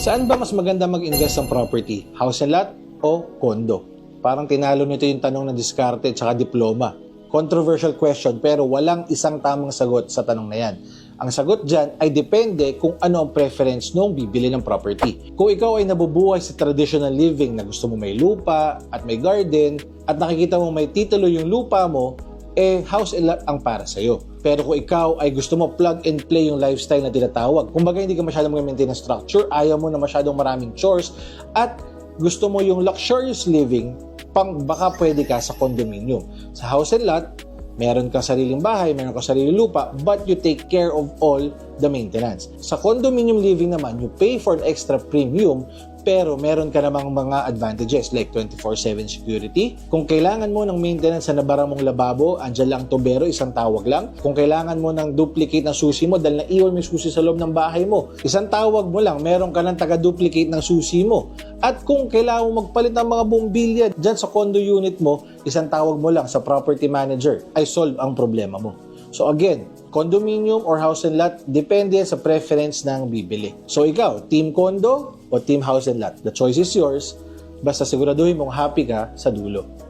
Saan ba mas maganda mag-invest ng property? House and lot o condo? Parang tinalo nito yung tanong ng diskarte at saka diploma. Controversial question pero walang isang tamang sagot sa tanong na yan. Ang sagot dyan ay depende kung ano ang preference nung bibili ng property. Kung ikaw ay nabubuhay sa traditional living na gusto mo may lupa at may garden at nakikita mo may titulo yung lupa mo, eh house and lot ang para sa'yo. Pero kung ikaw ay gusto mo plug and play yung lifestyle na tinatawag, kumbaga hindi ka masyadong mag-maintain ng structure, ayaw mo na masyadong maraming chores, at gusto mo yung luxurious living, pang baka pwede ka sa condominium. Sa house and lot, meron kang sariling bahay, meron kang sariling lupa, but you take care of all the maintenance. Sa condominium living naman, you pay for an extra premium, pero meron ka namang mga advantages like 24-7 security. Kung kailangan mo ng maintenance sa nabara mong lababo, andyan lang tubero, isang tawag lang. Kung kailangan mo ng duplicate ng susi mo dahil naiwan mo yung susi sa loob ng bahay mo, isang tawag mo lang, meron ka ng taga-duplicate ng susi mo. At kung kailangan mo magpalit ng mga bumbilya dyan sa condo unit mo, isang tawag mo lang sa property manager ay solve ang problema mo. So again, condominium or house and lot, depende sa preference ng bibili. So ikaw, team condo o team house and lot? The choice is yours. Basta siguraduhin mong happy ka sa dulo.